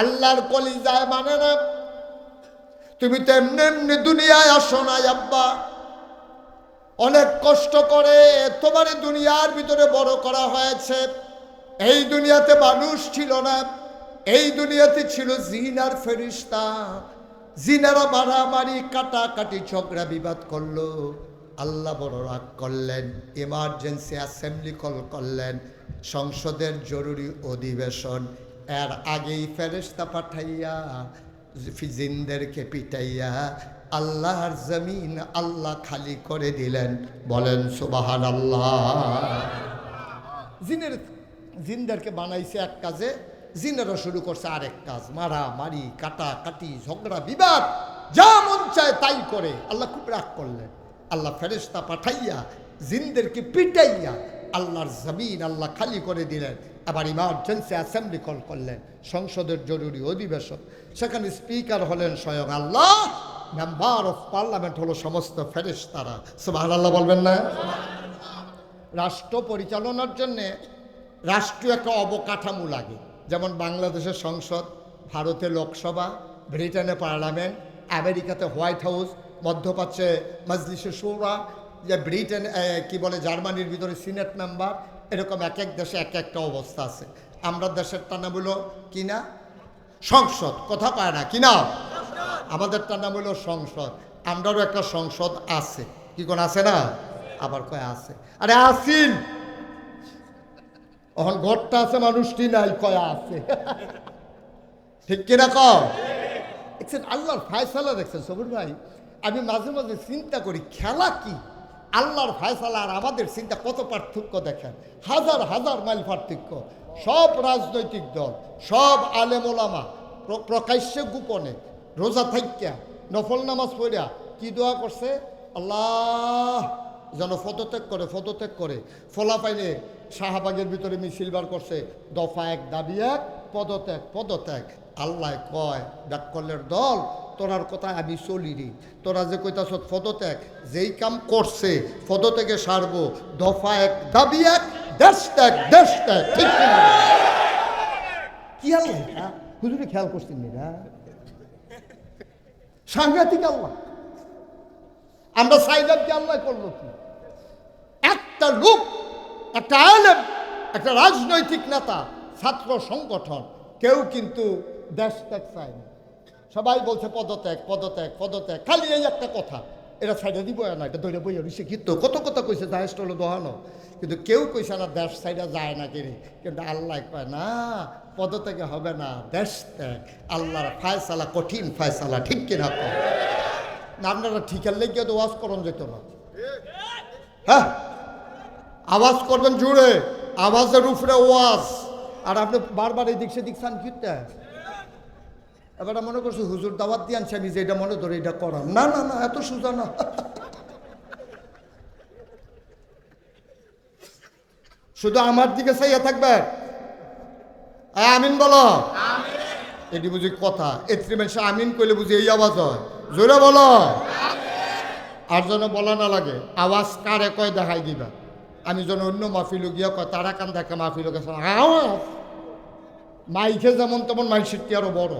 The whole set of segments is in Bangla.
আল্লাহর কলিজায় মানে না। তুমি তো এমনি এমনি দুনিয়ায় আসো না আব্বা। অনেক কষ্ট করে তোমার দুনিয়ার ভিতরে বড় করা হয়েছে। এই দুনিয়াতে মানুষ ছিল না, এই দুনিয়াতে ছিল জিন আর ফেরিস্তা। জিনারা মারামারি, কাটাকাটি, ঝগড়া, বিবাদ করল। আল্লাহ বড় রাগ করলেন ইমার্জেন্সি অ্যাসেম্বলি কল করলেন। সংসদের জরুরি অধিবেশন এর আগেই ফেরেস্তা পাঠাইয়া জিনদেরকে পিটাইয়া আল্লাহর জমিন আল্লাহ খালি করে দিলেন। বলেন সুবাহান আল্লাহ জিনের জিনদেরকে বানাইছে এক কাজে জিনেরা শুরু করছে আরেক কাজ। মারা মারি কাটা কাটি ঝগড়া, বিবাদ, যা মন চায় তাই করে। আল্লাহ খুব রাগ করলেন। আল্লাহ ফেরেস্তা পাঠাইয়া, জিনদেরকে পিটাইয়া, আল্লাহর জমিন আল্লাহ খালি করে দিলেন। আবার ইমার্জেন্সি অ্যাসেম্বলি কল করলেন, সংসদের জরুরি অধিবেশন। সেখানে স্পিকার হলেন স্বয়ং আল্লাহ মেম্বার অফ পার্লামেন্ট হলো সমস্ত ফেরেস তারা সুবাহ আল্লাহ বলবেন না? রাষ্ট্র পরিচালনার জন্যে রাষ্ট্রীয় একটা অবকাঠামো লাগে। যেমন বাংলাদেশের সংসদ, ভারতে লোকসভা, ব্রিটেনে পার্লামেন্ট, আমেরিকাতে হোয়াইট হাউস, মধ্যপ্রাচ্যে মজলিসে সৌরা যে ব্রিটেন কি বলে জার্মানির ভিতরে সিনেট মেম্বার এরকম এক এক দেশে এক একটা অবস্থা আছে। আমরা দেশের নাম হলো কিনা সংসদ। কথা পায় না কিনা আমাদেরটার নাম হলো সংসদ। আমরারও একটা সংসদ আছে। কি কোন আছে না? আবার কয় আছে। আরে আসিন! এখন ঘরটা আছে, মানুষটি নাই, কয় আছে। ঠিক কিনা কম দেখছেন, আল্লাহর ফায়সালা দেখছেন, সবুর ভাই, আমি মাঝে মাঝে চিন্তা করি, খেলা কি? আল্লাহর ফায়সালা আর আমাদের চিন্তা কত পার্থক্য দেখেন? হাজার হাজার মাইল পার্থক্য। সব রাজনৈতিক দল, সব আলেমোলামা প্র- প্রকাশ্যে গোপনে, রোজা থাইক্যা নফল নামাজ পড়িয়া কি দোয়া করছে? আল্লাহ! যেন পদত্যাগ করে পদত্যাগ করে। ফলা পাইলে শাহবাগের ভিতরে মিছিল বার করছে, দফা এক, দাবি এক, পদত্যাগ পদত্যাগ। আল্লাহ কয় ডাক্কলের দল তোরার কথা আমি চলি রে তোরা যে কইতাছ পদত্যাগ যেই কাম করছে পদত্যাগে সারবো। দফা এক, দাবি এক, দেশ ত্যাগ দেশ ত্যাগ, ঠিক কি আল্লাহ খেয়াল করছেন এরা সাংঘাতিক আল্লাহ। আমরা সাইজাব কি আল্লাহ করল কি? একটা লোক, একটা আলেম, একটা রাজনৈতিক নেতা, ছাত্র সংগঠন, কেউ কিন্তু দেশ ত্যাগ চায় না। সবাই বলছে, পদত্যাগ পদত্যাগ পদত্যাগ। খালি এই একটা কথা, এটা সাইডে দিব না, এটা দৈরা বইয়া রয়েছে কিন্তু কত কথা কইছে দায়ষ্ট হলো দহানো। কিন্তু কেউ কইছে না, দেশ সাইডে যায় না কিনে কিন্তু আল্লাহ কয়, না, পদত্যাগে হবে না, দেশ ত্যাগ। আল্লাহর ফায়সালা কঠিন ফায়সালা, ঠিক কিনা কয় না, আপনারা ঠিকার লেগে তো ওয়াজ করন যেত না। হ্যাঁ? আওয়াজ করবেন জুড়ে, আওয়াজের উপরে ওয়াজ। আর আপনি বারবার এই দিক সেদিক চান কিনতে এবার মনে করছি হুজুর দাওয়াত দিয়ে আনছি আমি যে এটা মনে ধরে এটা করাম। না না না এত সোজা না। শুধু আমার দিকে চাইয়া থাকবে? আমিন বলো। এটি বুঝি কথা। এত্রি মানুষ আমিন কইলে বুঝি এই আওয়াজ হয়। জোরে বলো। আর যেন বলা না লাগে আওয়াজ কারে কয় দেখাই দিবা? আমি যেন অন্য মাহফিলু গিয়া কয় তারা কান দেখে মাহফিলু গেছে আওয়াজ! মাইকে যেমন তেমন মাইসির আরও বড়।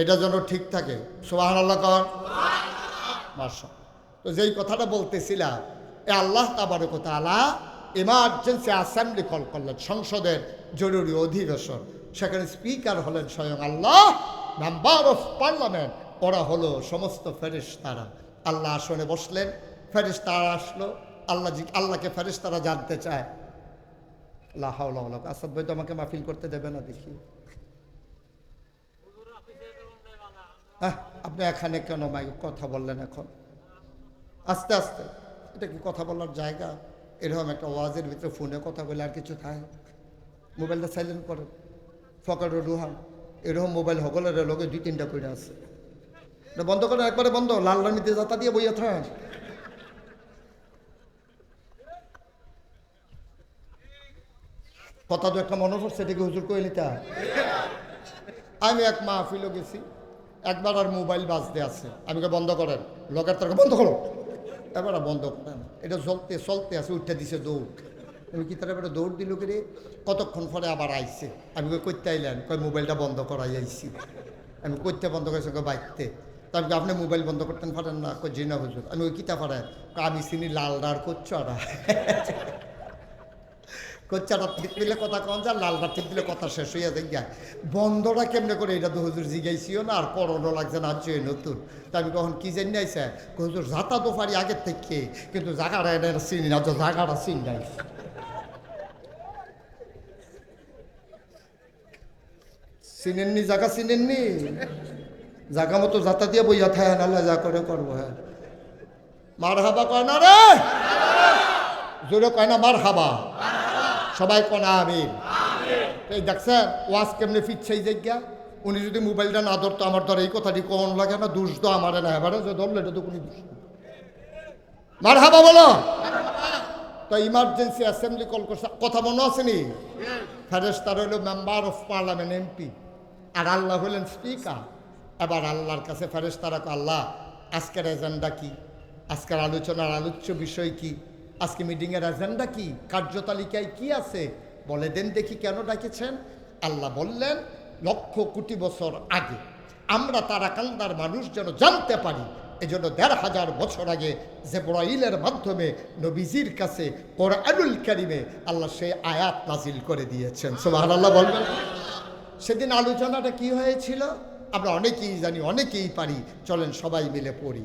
এটা যেন ঠিক থাকে। সোহান আল্লাহ কর তো যেই কথাটা বলতেছিলাম, এ আল্লাহ কথা আল্লাহ ইমার্জেন্সি অ্যাসেম্বলি কল করলেন, সংসদের জরুরি অধিবেশন। সেখানে স্পিকার হলেন স্বয়ং আল্লাহ মেম্বার অফ পার্লামেন্ট ওরা হলো সমস্ত ফেরিস্তারা আল্লাহ আসনে বসলেন ফেরিস্তারা আসলো, আল্লাহ আল্লাহকে ফেরিস্তারা জানতে চায়। আল্লাহ আসাদ ভাই তো আমাকে মাহফিল করতে দেবে না দেখি। হ্যাঁ আপনি এখানে কেন মাই কথা বললেন এখন। আস্তে আস্তে। এটা কি কথা বলার জায়গা? এরকম একটা ওয়াজের ভিতরে ফোনে কথা বলে আর কিছু থাকে মোবাইলটা সাইলেন্ট করেন। ফকার রুহান, এরকম মোবাইল সকলের লোকে দুই, তিনটা করে আছে। বন্ধ করেন, একবারে বন্ধ। লাল রামিতে যাতা দিয়ে বইয়া থাকেন। কথা তো একটা মনে পড়ছে, এটাকে হুজুর কয়ে নিতে আমি এক মাহফিলও গেছি। একবার আর মোবাইল বাজতে আছে। আমি বন্ধ করেন। লগের তরকা বন্ধ করো। এবার আর বন্ধ করেন। এটা চলতে চলতে আছে উঠতে দিছে দৌড়। আমি কি তারা এবারে দৌড় দিল রে কতক্ষণ পরে আবার আইছে। আমি করতে আইলেন? কয় মোবাইলটা বন্ধ করাই আইছি। আমি করতে বন্ধ করেছি বাইকতে তা আমি আপনি মোবাইল বন্ধ করতেন পারেন না? কই, জি না হুজুর। আমি ওই কিতা পারেন আমি চিনি লাল ডার কোচ্চারা কোচ্চারা ঠিক দিলে কথা কন যা, লালটা ঠিক দিলে কথা শেষ হইয়া যাই গা বন্ধটা কেমনে করে, এটা তো হুজুর জিগাইছিও না, আর পরনো লাগছে না হচ্ছে নতুন। তা আমি কখন কি জানি আইসে হুজুর যাতা তো পারি আগের থেকে, কিন্তু জায়গাটা এটা চিনি না তো জায়গাটা চিনি নাই চিনেননি জায়গা চিনেননি? জায়গা মতো যাতা দিয়ে বইয়া থায় নাহলে যা করে করব হ্যাঁ। মার হাবা কয় না রে? জোরে কয় না মার হাবা সবাই কনা আমি এই দেখছেন ওয়াজ কেমনে ফিরছে এই জায়গা? উনি যদি মোবাইলটা না ধরতো, আমার ধর এই কথাটি কোন লাগে না, দুষ তো আমার না, এবারে যে ধরলো তো কোনো দুষ মার হাবা বলো। তো ইমার্জেন্সি অ্যাসেম্বলি কল করছে, কথা মনে আসেনি ফেরেস্তার হইল মেম্বার অফ পার্লামেন্ট এমপি আর আল্লাহ হইলেন স্পিকার এবার আল্লাহর কাছে ফেরেস্তারা আল্লাহ, আজকের এজেন্ডা কি? আজকের আলোচনার আলোচ্য বিষয় কি? আজকে মিটিংয়ের এজেন্ডা কি? কার্যতালিকায় কি আছে? বলে দেন দেখি কেন ডাকেছেন। আল্লাহ বললেন, লক্ষ কোটি বছর আগে আমরা তারা কান্দার মানুষ যেন জানতে পারি, এজন্য দেড় হাজার বছর আগে জেব্রাইলের মাধ্যমে নবীজির কাছে কোরআনুল কারিমে আল্লাহ সেই আয়াত নাজিল করে দিয়েছেন। আল্লাহ বলবেন। সেদিন আলোচনাটা কি হয়েছিল? আমরা অনেকেই জানি, অনেকেই পারি। চলেন সবাই মিলে পড়ি।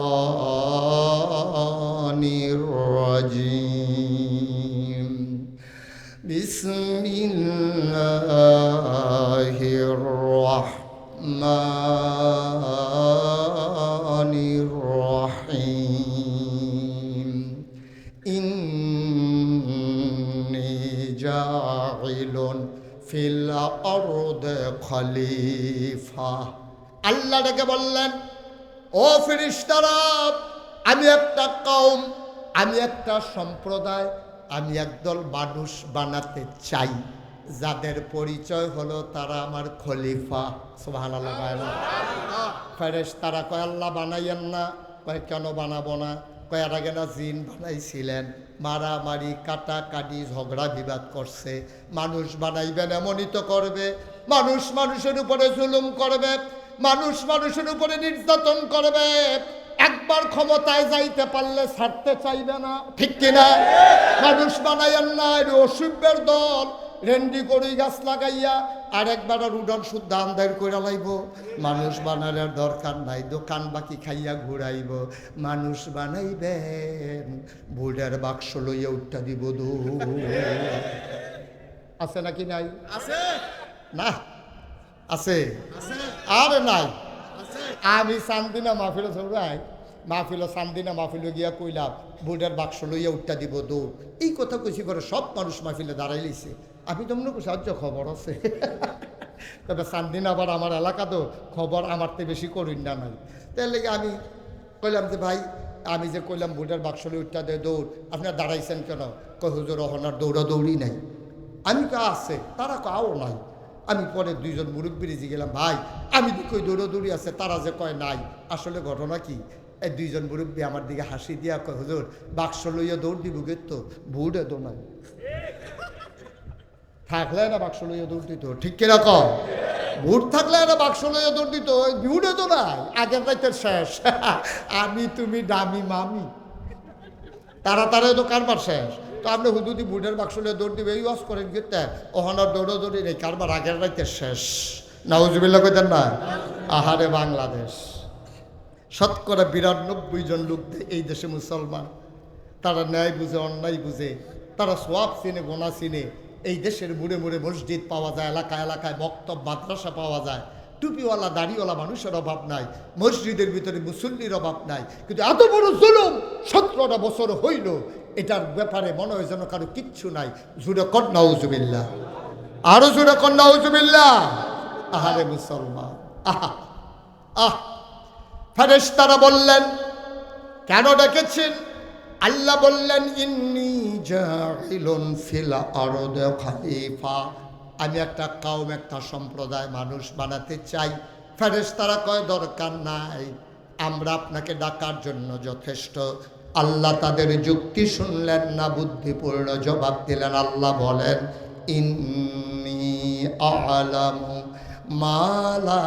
খলিফা। আল্লাহ ডেকে বললেন, ও ফিরিস্তারা আমি একটা কম আমি একটা সম্প্রদায়, আমি একদল মানুষ বানাতে চাই। যাদের পরিচয় হলো তারা আমার খলিফা। সোহান ফেরেস তারা কয়, আল্লাহ বানাইয়েন না। কয়, কেন বানাবো না? কয় আর আগে না জিন বানাইছিলেন। মারামারি কাটা কাটি ঝগড়া বিবাদ করছে। মানুষ বানাইবেন এমনই তো করবে। মানুষ মানুষের উপরে জুলুম করবে, মানুষ মানুষের উপরে নির্যাতন করবে। একবার ক্ষমতায় যাইতে পারলে ছাড়তে চাইবে না, ঠিক কিনা মানুষ বানাইয়েন না অসুভ্যের দল। রেন্ডি করি গাছ লাগাইয়া আর একবার উডন শুদ্ধ আমদার করে লাইব। মানুষ বানানোর দরকার নাই, দোকান বাকি খাইয়া ঘুরাইব। মানুষ বানাইবেন বুড়ের বাক্স লইয়া উঠটা দিব দু আছে নাকি নাই? আছে। না আছে। আর নাই। আমি চান্দিনা মাহফিল চৌরাই মাহফিল চান্দিনা মাহফিল গিয়া কইলাম বুড়ের বাক্স লইয়া উঠটা দিব দৌড়। এই কথা কইছি করে সব মানুষ মাহফিলে দাঁড়াই লইছে। আমি তো মনে করছি আজ খবর আছে। তবে চান্দিনা আবার আমার এলাকা তো খবর আমার তো বেশি করিন না নাই। তাই লেগে আমি কইলাম যে ভাই আমি যে কইলাম বুড়ের বাক্স লই উঠটা দে দৌড়। আপনার দাঁড়াইছেন কেন? কই হুজুর অহনার দৌড়া দৌড়ি নাই। আমি কা আছে। তারা কাও নাই। আমি পরে দুইজন মুরব্বীর গেলাম, ভাই, আমি তো কই দৌড়াদৌড়ি আছে? তারা যে কয়, নাই। আসলে ঘটনা কি? এই দুইজন মুরব্বী আমার দিকে হাসি দিয়া কয়, হুজুর, বাক্স লইয়া দৌড় দিব তো বুড়ে তো নাই থাকলে না বাক্স লইয়া দৌড় দিত, ঠিক কিনা কম ভোট থাকলে না বাক্স লইয়া দৌড় দিত ভিউডে তো নাই আগের রাইতের শেষ। আমি তুমি দামি মামি। তারা তারা তো কারবার শেষ। তো আপনি হুদুদি বুটের বাক্স লইয়া দৌড় দিবে এই ওয়াজ করেন কিন্তু দৌড়ো দৌড়ি নেই কারবার আগের রাইতের শেষ। নাউজুবিল্লা কইতেন না? আহারে বাংলাদেশ। শতকরা বিরানব্বই জন লোক এই দেশে মুসলমান। তারা ন্যায় বুঝে, অন্যায় বুঝে, তারা সোয়াব চিনে, গোনা চিনে, এই দেশের মুড়ে মুড়ে মসজিদ পাওয়া যায়, এলাকায় এলাকায় বক্তব্য, মাদ্রাসা পাওয়া যায়। টুপিওয়ালা, দাড়িওয়ালা মানুষের অভাব নাই, মসজিদের ভিতরে মুসল্লির অভাব নাই। কিন্তু এত বড় জুলুম সতেরোটা বছর হইল, এটার ব্যাপারে মনে হয় যেন কারও কিচ্ছু নাই। জুড়ে কন্যাউজুবিল্লা আরও জুড়ে কন্যাউজুবিল্লা আহারে মুসলমান, আহা, আহ। ফেরেশতারা বললেন, কেন ডেকেছেন? আল্লাহ বললেন, ইন্নি জাইলুন ফিল আরদে আমি একটা কাউম, একটা সম্প্রদায় মানুষ বানাতে চাই। ফেরেস তারা কয়, দরকার নাই। আমরা আপনাকে ডাকার জন্য যথেষ্ট। আল্লাহ তাদের যুক্তি শুনলেন না, বুদ্ধিপূর্ণ জবাব দিলেন। আল্লাহ বলেন, ইন্নি আলামু মালা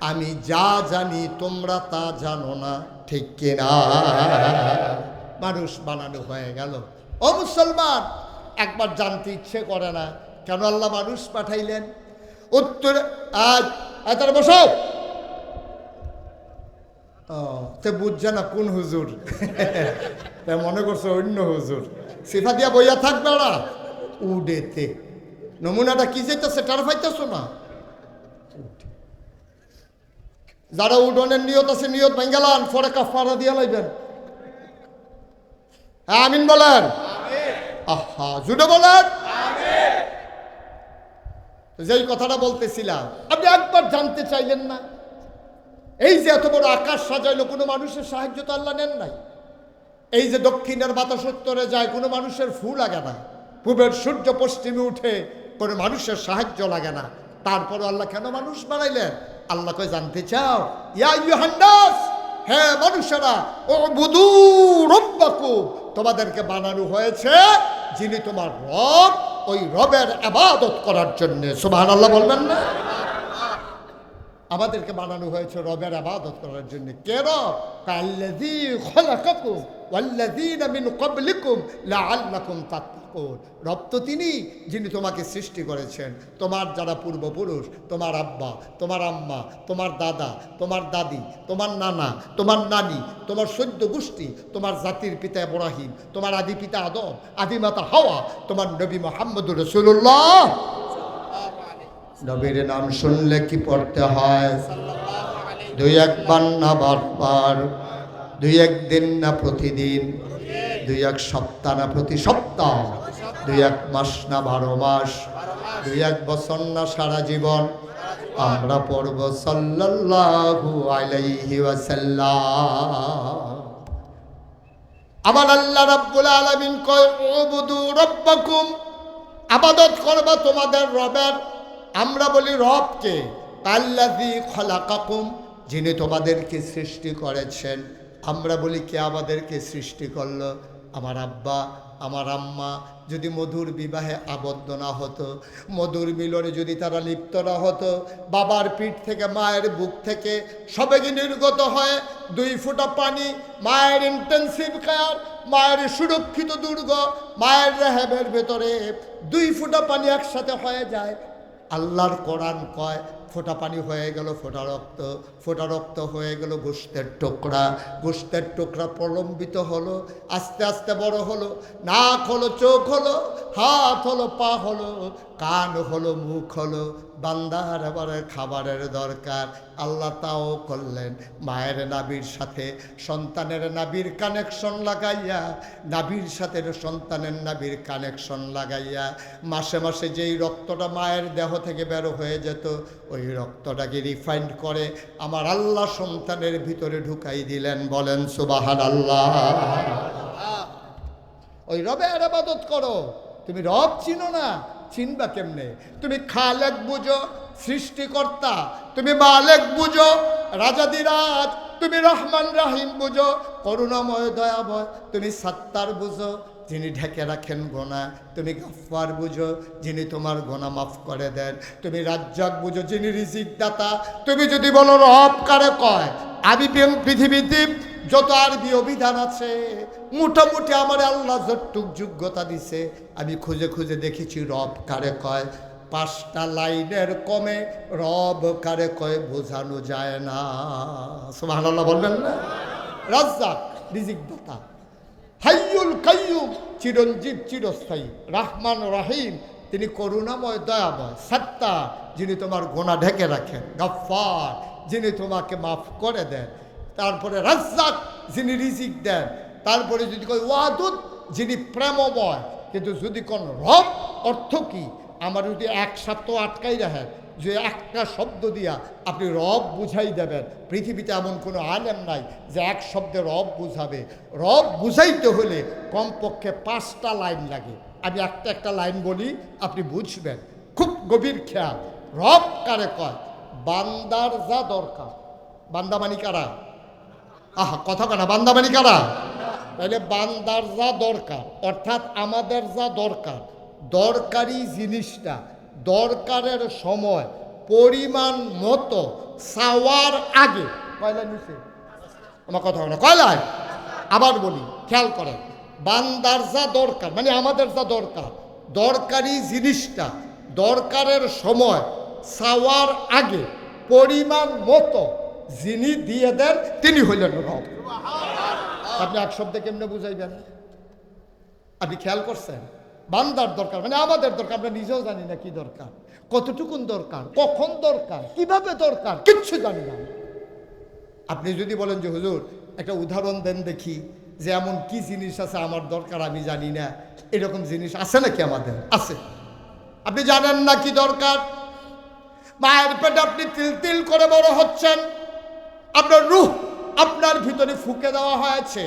আমি যা জানি, তোমরা তা জানো না। ঠিক কিনা? মানুষ বানানো হয়ে গেল। ও মুসলমান, একবার জানতে ইচ্ছে করে না, কেন আল্লাহ মানুষ পাঠাইলেন? উত্তর, আজ তারা বসো। ও সে বুঝছে না কোন হুজুর। তাই মনে করছে অন্য হুজুর। সিফা দিয়া বইয়া থাকবে ওরা উডেতে নমুনাটা কি যেতেছে টার পাইতেছো না? যারা উডনের নিয়ত আছে, নিয়ত ভেঙ্গেলান পরে কাফারা দিয়া লাইবেন। হ্যাঁ আমিন বলেন। আহা জুড়ে বলেন। যেই কথাটা বলতেছিলাম আপনি একবার জানতে চাইলেন না? এই যে এত বড় আকাশ সাজাইলো কোনো মানুষের সাহায্য তো আল্লাহ নেন নাই। এই যে দক্ষিণের বাতাস উত্তরে যায় কোনো মানুষের ফুল লাগে না। পূবের সূর্য পশ্চিমে উঠে কোনো মানুষের সাহায্য লাগে না। তারপর আল্লাহ কেন মানুষ বানাইলেন? আল্লাহ কয় জানতে চাও? ইয়া ইউহান্নাস হ্যাঁ মানুষেরা ও বুধু রব্বাকু তোমাদেরকে বানানো হয়েছে যিনি তোমার রব, ওই রবের আবাদত করার জন্য। সুবহানাল্লাহ বলবেন না? আমাদেরকে বানানো হয়েছে রবের আবাদত করার জন্য। কে রব? তো তিনি, যিনি তোমাকে সৃষ্টি করেছেন। তোমার যারা পূর্বপুরুষ, তোমার আব্বা, তোমার আম্মা, তোমার দাদা, তোমার দাদি, তোমার নানা, তোমার নানি, তোমার সদ্য গোষ্ঠী, তোমার জাতির পিতা ইব্রাহিম, তোমার আদি পিতা আদম, আদি মাতা হাওয়া, তোমার নবী মোহাম্মদুর রসুল্লাহ নবীর নাম শুনলে কি পড়তে হয়? দুই একবার না বারবার? দুই একদিন না প্রতিদিন? দুই এক সপ্তাহ না প্রতি সপ্তাহ? দুই এক মাস না বারো মাস? দুই এক বছর না সারা জীবন? আমরা পড়ব সাল্লাল্লাহু আলাইহি ওয়াসাল্লাম। আমার আল্লাহ রাব্বুল আলামিন কয়, উবুদু রব্বাকুম। আবাদত করবা তোমাদের রবের। আমরা বলি রবকে কাল্লাদি খলাকাকুম, যিনি তোমাদেরকে সৃষ্টি করেছেন। আমরা বলি কে আমাদেরকে সৃষ্টি করল? আমার আব্বা, আমার আম্মা, যদি মধুর বিবাহে আবদ্ধ না হতো, মধুর মিলনে যদি তারা লিপ্ত না হতো, বাবার পিঠ থেকে, মায়ের বুক থেকে সবে সবেগে নির্গত হয়, দুই ফুটা পানি, মায়ের ইন্টেন্সিভ কেয়ার মায়ের সুরক্ষিত দুর্গ, মায়ের রেহেবের ভেতরে দুই ফুটা পানি একসাথে হয়ে যায় আল্লাহর কোরআন কয়, ফোটা পানি হয়ে গেল, ফোটা রক্ত ফোটা রক্ত হয়ে গেল গোস্তের টোকরা। গোস্তের টোকরা প্রলম্বিত হলো, আস্তে আস্তে বড় হলো, নাক হলো, চোখ হলো, হাত হলো, পা হলো, কান হলো, মুখ হলো বান্দার এবারে খাবারের দরকার। আল্লাহ তাও করলেন, মায়ের নাবির সাথে সন্তানের নাবির কানেকশন লাগাইয়া, নাবির সাথে সন্তানের নাবির কানেকশন লাগাইয়া, মাসে মাসে যেই রক্তটা মায়ের দেহ থেকে বের হয়ে যেত, ওই রক্তটাকে রিফাইন্ড করে আমার আল্লাহ সন্তানের ভিতরে ঢুকাই দিলেন, বলেন সুবাহান আল্লাহ ওই রবে আর আবাদত করো। তুমি রব চিনো না চিনবা কেমনে? তুমি খালেক বুঝো, সৃষ্টিকর্তা। তুমি মালেক বুঝো, রাজাদিরাজ। তুমি রহমান রাহিম বুঝো, করুণাময়, দয়াময়। তুমি সাত্তার বুঝো, যিনি ঢেকে রাখেন গোনা। তুমি গফার বুঝো, যিনি তোমার গোনা মাফ করে দেন। তুমি রাজ্জাক বুঝো, যিনি রিজিক দাতা তুমি যদি বলো রব কারে কয়, আমি পৃথিবীতে যত আরবি অভিধান আছে, মোটামুটি আমার আল্লাহ যতটুক যোগ্যতা দিছে, আমি খুঁজে খুঁজে দেখেছি রব কারে কয়, পাঁচটা লাইনের কমে রব কারে কয় বোঝানো যায় না। সোহান আল্লাহ বলবেন না? রাজ্জাক রিজিক দাতা হাইয়ুল কাইয়ুম চিরঞ্জীব চিরস্থায়ী। রাহমান রাহিম, তিনি করুণাময়, দয়াময়। সত্তা, যিনি তোমার গোনা ঢেকে রাখেন। গাফার যিনি তোমাকে মাফ করে দেন। তারপরে রাজ্জাক, যিনি রিজিক দেন। তারপরে যদি কই ওয়াদুদ, যিনি প্রেমময়, কিন্তু যদি কোন রব, অর্থ কি? আমার যদি এক সপ্তাহ আটকাই রাখেন, যে একটা শব্দ দিয়া আপনি রব বুঝাই দেবেন। পৃথিবীতে এমন কোনো আলেম নাই যে এক শব্দে রব বুঝাবে। রব বুঝাইতে হলে কমপক্ষে পাঁচটা লাইন লাগে। আমি একটা একটা লাইন বলি, আপনি বুঝবেন। খুব গভীর খেয়াল। রব কারে কয়? বান্দার যা দরকার। বান্দা মানি কারা? আহা, কথা কানা বান্দা মানি কারা? তাহলে বান্দার যা দরকার, অর্থাৎ আমাদের যা দরকার, দরকারি জিনিসটা, দরকারের সময়, পরিমাণ মতো, চাওয়ার আগে কয়লা নিচে? আমার কথা না, কয়লায়? আবার বলি, খেয়াল করেন, বান্দার যা দরকার মানে আমাদের যা দরকার, দরকারি জিনিসটা, দরকারের সময়, চাওয়ার আগে, পরিমাণ মতো যিনি দিয়ে দেন, তিনি হইলেন রব। আপনি এক শব্দে কেমনে বুঝাইবেন? আপনি খেয়াল করছেন? বান্দার দরকার মানে আমাদের দরকার, আমরা নিজেও জানি না কি দরকার, কতটুকুন দরকার, কখন দরকার, কীভাবে দরকার, কিচ্ছু জানি না আপনি যদি বলেন যে, হুজুর, একটা উদাহরণ দেন দেখি যে এমন কি জিনিস আছে আমার দরকার, আমি জানি না। এরকম জিনিস আছে নাকি আমাদের? আছে। আপনি জানেন না কি দরকার? মায়ের পেটে আপনি তিল তিল করে বড় হচ্ছেন। আপনার রুহ আপনার ভিতরে ফুকে দেওয়া হয়েছে।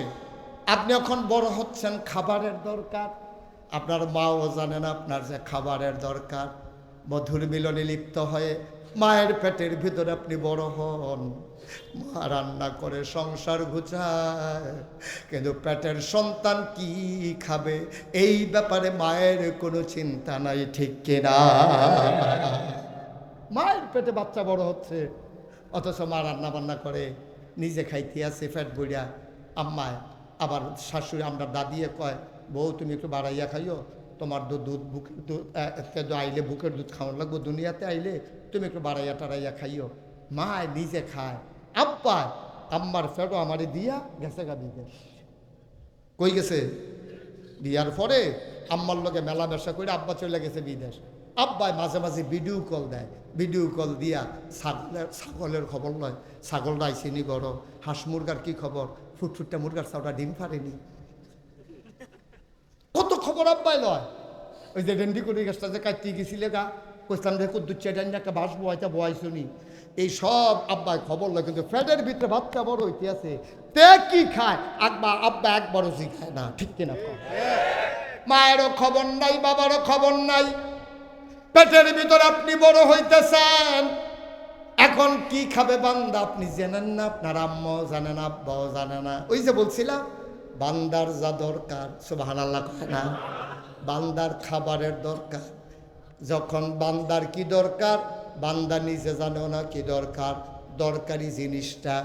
আপনি এখন বড় হচ্ছেন, খাবারের দরকার। আপনার মাও জানেন আপনার যে খাবারের দরকার। মধুর মিলনে লিপ্ত হয়ে মায়ের পেটের ভিতরে আপনি বড় হন। মা রান্না করে সংসার গুছায়, কিন্তু পেটের সন্তান কি খাবে? এই ব্যাপারে মায়ের কোনো চিন্তা নাই, ঠিক কিনা? মায়ের পেটে বাচ্চা বড় হচ্ছে। অথচ মা রান্না বান্না করে, নিজে খাইতে আছে ফ্যাট বইয়া আম্মায় আবার শাশুড়ি আমরা দাদিয়ে কয়, বউ, তুমি একটু বাড়াইয়া খাইও। তোমার তো দুধ বুকের দুধ আইলে বুকের দুধ খাওয়ানো লাগবো, দুনিয়াতে আইলে তুমি একটু বাড়াইয়া টাড়াইয়া খাইও। মা নিজে খায়। আব্বা, আম্মার ফ্যাটও আমারে দিয়া গেছে গা বিদেশ। কই গেছে? বিয়ার পরে আম্মার লগে মেলামেশা করে আব্বা চলে গেছে বিদেশ। আব্বাই মাঝে মাঝে ভিডিও কল দেয়। ভিডিও কল দিয়া ছাগলের ছাগলের খবর নয় ছাগল রাইছিনি গড় হাঁস মুরগার কি খবর ফুটফুটটা মুরগার চাওটা ডিম পারেনি কত খবর আব্বাই লয়? ওই যে ডেন্ডি করে গাছটা যে কাটতে গেছিলে গা। কইতাম যে কুদ্দুর চেটান একটা বাস বয়টা বয়সনি এই সব আব্বাই খবর লয়, কিন্তু ফ্যাটের ভিতরে বাচ্চা বড় হইতে আছে। তে কি খায়? আব্বা আব্বা একবারও শিখায় না। ঠিক কিনা? মায়েরও খবর নাই, বাবারও খবর নাই। পেটের ভিতরে আপনি বড় হইতেছেন। এখন কি খাবে বান্দা? আপনি জানেন না, আপনার আম্মাও জানে না, আব্বাও জানে না। ওই যে বলছিলাম, বান্দার যা দরকার সুবাহান আল্লাহ না, বান্দার খাবারের দরকার। যখন বান্দার কি দরকার, বান্দা নিজে জানেও না কি দরকার। দরকারি জিনিসটা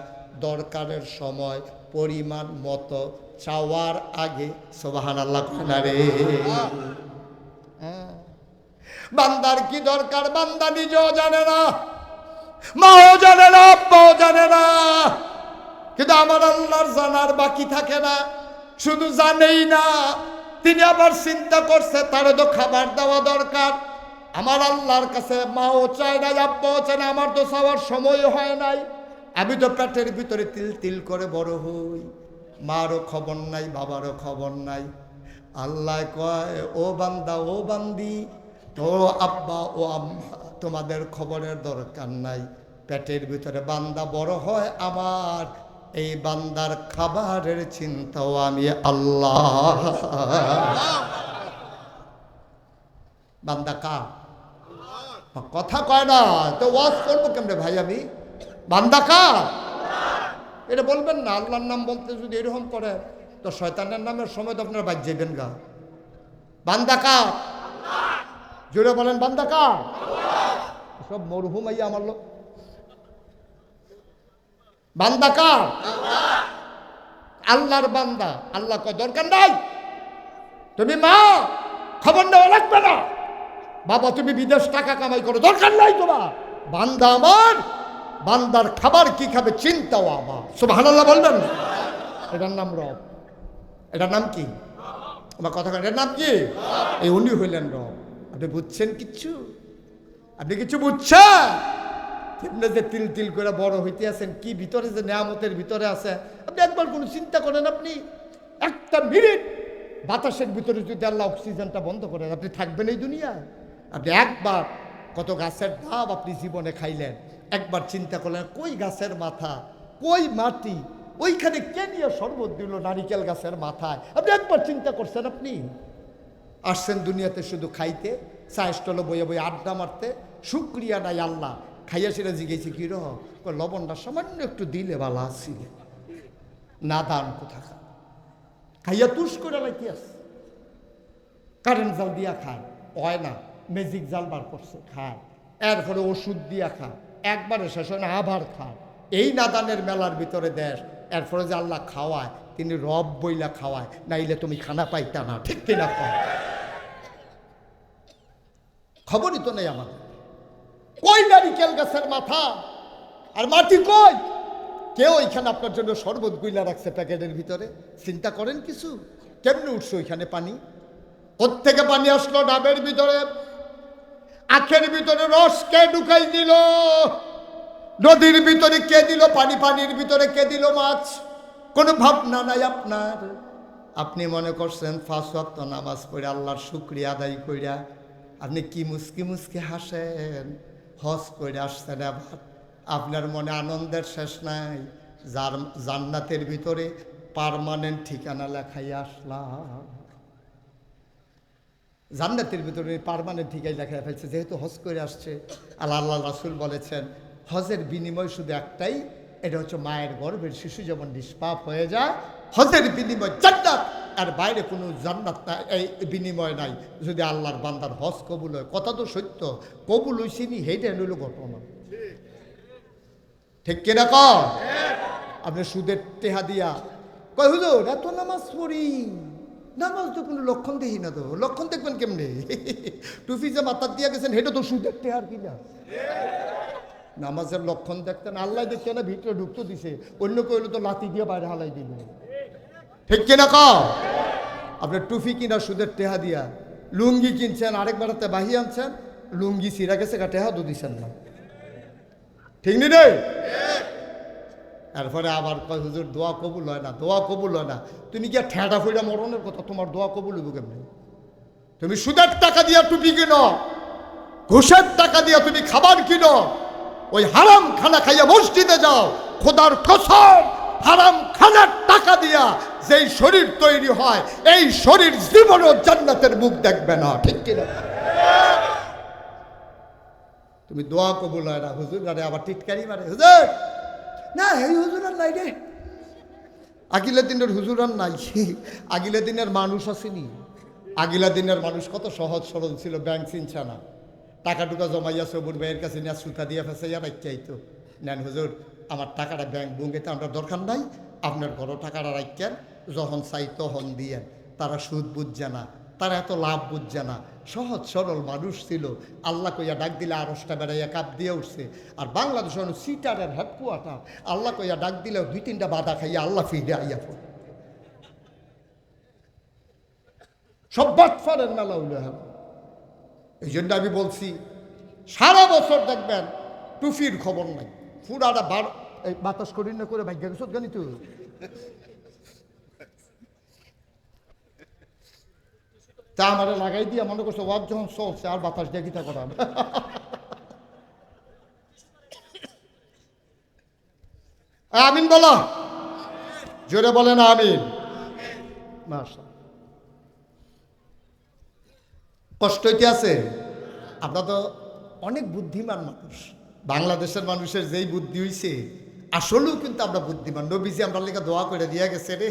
দরকারের সময়, পরিমাণ মতো চাওয়ার আগে সোবাহান আল্লাহ রে। বান্দার কি দরকার? বান্দা নিজেও জানে না। মাও জানে না, আব্বাও জানে না। কিন্তু আমার আল্লাহর জানার বাকি থাকে না। শুধু জানেই না, তিনি আবার চিন্তা করছে, তারে তো খাবার দেওয়া দরকার। আমার আল্লাহর কাছে মাও চায় না আব্বাও চায় না আমার তো চাওয়ার সময় হয় নাই। আমি তো পেটের ভিতরে তিল তিল করে বড় হই। মারও খবর নাই, বাবারও খবর নাই। আল্লাহ কয়, ও বান্দা, ও বান্দি তো আব্বা ও আম্মা, তোমাদের খবরের দরকার নাই। পেটের ভিতরে বান্দা বড় হয় আমার, এই বান্দার খাবারের চিন্তাও আমি আল্লাহ। বান্দা কা কথা কয় না, তো ওয়াজ করব কেমনে ভাই আমি? বান্দা কা এটা বলবেন না, আল্লাহর নাম বলতে যদি এরকম করে, তো শয়তানের নামের সময় তো আপনারা বাদ যাবেন গা। বান্দা কা জোরে বলেন বান্দা কা সব মরহুম আইয়া আমার লোক বান্দা কা আল্লাহর বান্দা। আল্লাহ কয় দরকার নাই। তুমি মা খবর নেওয়া লাগবে না। বাবা তুমি বিদেশ টাকা কামাই করো দরকার নাই তোমার। বান্দা আমার বান্দার খাবার কি খাবে চিন্তাও আমার। সুবহানাল্লাহ বলবেন? এটার নাম রব। এটার নাম কি? আমার কথা এটার নাম কি? এই উনি হইলেন রব। আপনি বুঝছেন কিচ্ছু? আপনি কিছু বুঝছেন? কেমনে যে তিল তিল করে বড় হইতে আছেন, কি ভিতরে যে নেয়ামতের ভিতরে আছে? আপনি একবার কোনো চিন্তা করেন আপনি। একটা মিনিট, বাতাসের ভিতরে যদি আল্লাহ অক্সিজেনটা বন্ধ করেন আপনি থাকবেন এই দুনিয়ায়। আপনি একবার কত গাছের ডাব আপনি জীবনে খাইলেন, একবার চিন্তা করলেন, কই গাছের মাথা, কই মাটি, ওইখানে কে নিয়ে শরবত দিল নারিকেল গাছের মাথায়? আপনি একবার চিন্তা করছেন আপনি? আসছেন দুনিয়াতে শুধু খাইতে চা স্টলে বইয়ে বই আড্ডা মারতে, শুক্রিয়া নাই আল্লাহ, খাইয়া সেটা জিগেছি কি রহ? লবণটা সামান্য একটু দিলে বালা আসছিল না দান কোথাকা খাইয়া তুষ করে লাইতে আছে কারেন্ট জাল দিয়া খায়। হয় না, ম্যাজিক জাল বার করছে, খায়। এরপরে ওষুধ দিয়া খায়। একবারে শেষ হয় না, আবার খায়। এই নাদানের মেলার ভিতরে দেশ এরপরে যে আল্লাহ খাওয়ায়, তিনি রব বইলা খাওয়ায়, নাইলে তুমি খানা পাইতা না, ঠিক কিনা খবরই তো নেই আমাদের। কই নারিকেল গাছের মাথা? আর মাটি কই? কেউ ওইখানে আপনার জন্য শরবত গুইলা রাখছে প্যাকেটের ভিতরে? চিন্তা করেন কিছু? কেমনে উঠছে ওইখানে পানি? থেকে পানি আসলো? ডাবের ভিতরে? আখের ভিতরে রস কে ঢুকাই দিল? নদীর ভিতরে কে দিল পানি? পানির ভিতরে কে দিল মাছ? কোনো ভাবনা নাই আপনার? আপনি মনে করছেন ফার্স্ট ওয়াক্ত নামাজ পড়ে আল্লাহর শুক্রিয়া আদায় কইরা আপনি কি মুসকি মুসকি হাসেন? হজ করে আসছেন আবার। আপনার মনে আনন্দের শেষ নাই। যার জান্নাতের ভিতরে পারমানেন্ট ঠিকানা লেখাই আসলাম। জান্নাতের ভিতরে পারমানেন্ট ঠিকাই লেখা ফেলছে, যেহেতু হজ করে আসছে। আল্লাহ আল্লাহ রাসুল বলেছেন হজের বিনিময় শুধু একটাই, এটা হচ্ছে মায়ের গর্ভের শিশু যেমন নিষ্পাপ হয়ে যায়, হজের বিনিময় জান্নাত। আর বাইরে কোনো জান্নাত এই বিনিময় নাই। যদি আল্লাহর বান্দার হজ কবুল হয়, কথা তো সত্য। কবুল হইছিনি হেইটা হইল ঘটনা। ঠিক কিনা কর আপনি সুদের টেহা দিয়া, কয়, হুজুর, এত নামাজ পড়ি? নামাজ তো কোনো লক্ষণ দেখি না তো। লক্ষণ দেখবেন কেমনে? টুফি যে মাথার দিয়া গেছেন হেটা তো সুদের টেহার কিনা? নামাজের লক্ষণ দেখতেন। আল্লাহ দেখতে না ভিতরে ঢুকতে দিছে। অন্য কেউ তো লাতি দিয়ে বাইরে হালাই দিল ঠিক কিনা কও? আপনার টুফি কিনা সুদের টেহা দিয়া। লুঙ্গি কিনছেন, আরেক বেড়াতে বাহি আনছেন, লুঙ্গি সিরা গেছে টেহা তো দিছেন না। ঠিক নি রে? এরপরে আবার কয়, হুজুর, দোয়া কবুল হয় না, দোয়া কবুল হয় না। তুমি কি ঠেঁটা ফুইরা মরণের কথা? তোমার দোয়া কবুল হইব কেমনি? তুমি সুদের টাকা দিয়া টুপি কিনো, ঘুষের টাকা দিয়া তুমি খাবার কিনো ওই হারাম খানা খাইয়া মসজিদে যাও, খোদার কসম, হারাম খানার টাকা দিয়া যেই শরীর তৈরি হয়, এই শরীর জীবনও জান্নাতের মুখ দেখবে না, ঠিক কিনা? তুমি দোয়া কবুল হয় না, হুজুর আরে আবার টিটকারি মারে, হুজুর! না এই হুজুর আর নাই রে। আগিলা দিনের হুজুর আর নাই আগিলা দিনের মানুষ আসেনি। আগিলা দিনের মানুষ কত সহজ সরল ছিল, ব্যাংক চিনছে না টাকা টুকা জমাইয়া সবুর ভাইয়ের কাছে নিয়ে সুতা দিয়ে ফেসাইয়া রাখিয়াইতো নেন হুজুর, আমার টাকাটা ব্যাংক বুঙ্গেতে আমরা দরকার নাই, আপনার ঘরও টাকাটা রাখেন যখন চাই তখন দিয়েন। তারা সুদ বুঝছে না, তারা এত লাভ বুঝছে না। সহজ সরল মানুষ ছিল, আল্লাহ কইয়া ডাক দিলে আরসটা বেড়াইয়া কাপ দিয়ে উঠছে। আর বাংলাদেশ হল সিটারের হেডকোয়ার্টার, আল্লাহ কইয়া ডাক দিলে দুই তিনটা বাধা খাইয়া আল্লাহ ফিরে আইয়া পড়ে। সব বাটফারের মেলা হইল এই জন্য আমি বলছি, সারা বছর দেখবেন টুফির খবর নাই। পুরাটা বার বাতাস করি না করে ভাগ্য গেছত জানি তুই? তা আমারে লাগাই দিয়ে মনে করছে ওয়াজ যখন চলছে, আর বাতাস দিয়ে গীতা করা আমিন বলো। জোরে বলেন আমিন। মাশা কষ্ট কি আছে? আমরা তো অনেক বুদ্ধিমান মানুষ। বাংলাদেশের মানুষের যেই বুদ্ধি হইছে, আসলেও কিন্তু আমরা বুদ্ধিমান। নবীজি আমরা লেখা দোয়া করে দিয়া গেছে রে।